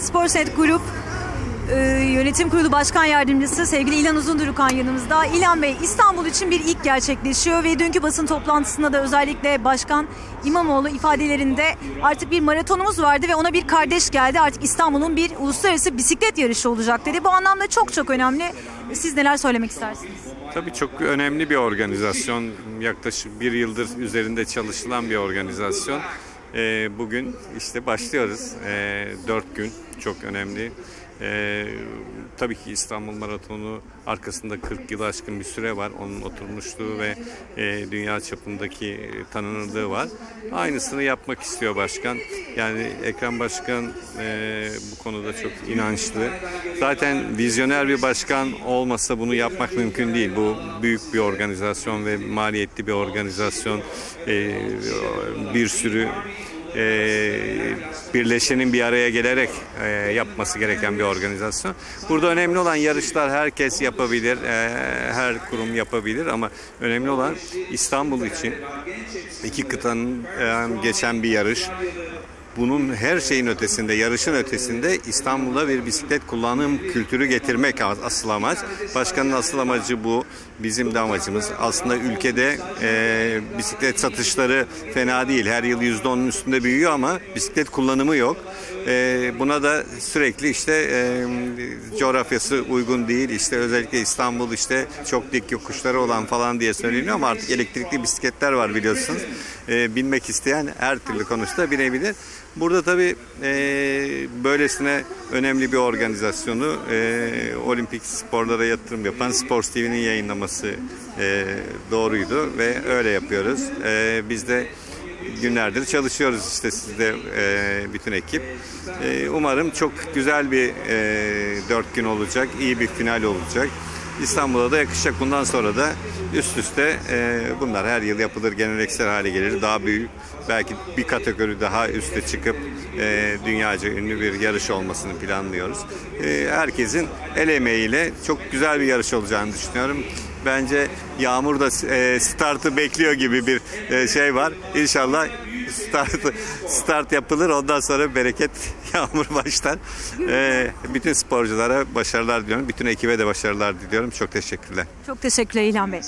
Sportsnet Grup e, Yönetim Kurulu Başkan Yardımcısı sevgili İlhan Uzundurukan yanımızda. İlhan Bey İstanbul için bir ilk gerçekleşiyor ve dünkü basın toplantısında da özellikle Başkan İmamoğlu ifadelerinde artık bir maratonumuz vardı ve ona bir kardeş geldi. Artık İstanbul'un bir uluslararası bisiklet yarışı olacak dedi. Bu anlamda çok çok önemli. Siz neler söylemek istersiniz? Tabii çok önemli bir organizasyon. Yaklaşık bir yıldır üzerinde çalışılan bir organizasyon. Ee, bugün işte başlıyoruz. Ee, dört gün çok önemli. Ee, tabii ki İstanbul Maratonu arkasında 40 yılı aşkın bir süre var. Onun oturmuşluğu ve e, dünya çapındaki e, tanınırlığı var. Aynısını yapmak istiyor başkan. Yani Ekrem Başkan e, bu konuda çok inançlı. Zaten vizyoner bir başkan olmasa bunu yapmak mümkün değil. Bu büyük bir organizasyon ve maliyetli bir organizasyon. E, bir sürü e, birleşenin bir araya gelerek e, yapması gereken bir organizasyon. Burada önemli olan yarışlar herkes yapabilir, e, her kurum yapabilir ama önemli olan İstanbul için iki kıtanın e, geçen bir yarış. Bunun her şeyin ötesinde, yarışın ötesinde İstanbul'da bir bisiklet kullanım kültürü getirmek asıl amaç. Başkanın asıl amacı bu. Bizim de amacımız. Aslında ülkede e, bisiklet satışları fena değil. Her yıl %10'un üstünde büyüyor ama bisiklet kullanımı yok. E, buna da sürekli işte e, coğrafyası uygun değil. İşte özellikle İstanbul işte çok dik yokuşları olan falan diye söyleniyor ama artık elektrikli bisikletler var biliyorsunuz. E, binmek isteyen her türlü konuşta binebilir. Burada tabii e, böylesine önemli bir organizasyonu e, olimpik sporlara yatırım yapan Sports TV'nin yayınlaması e, doğruydu ve öyle yapıyoruz. E, biz de günlerdir çalışıyoruz işte sizde e, bütün ekip. E, umarım çok güzel bir e, dört gün olacak, iyi bir final olacak. İstanbul'a da yakışacak. Bundan sonra da üst üste e, bunlar her yıl yapılır, geleneksel hale gelir. Daha büyük, belki bir kategori daha üste çıkıp e, dünyaca ünlü bir yarış olmasını planlıyoruz. E, herkesin el emeğiyle çok güzel bir yarış olacağını düşünüyorum. Bence Yağmur da e, startı bekliyor gibi bir e, şey var. İnşallah start start yapılır ondan sonra bereket yağmur başlar. E, bütün sporculara başarılar diliyorum. Bütün ekibe de başarılar diliyorum. Çok teşekkürler. Çok teşekkürler İlhan Bey.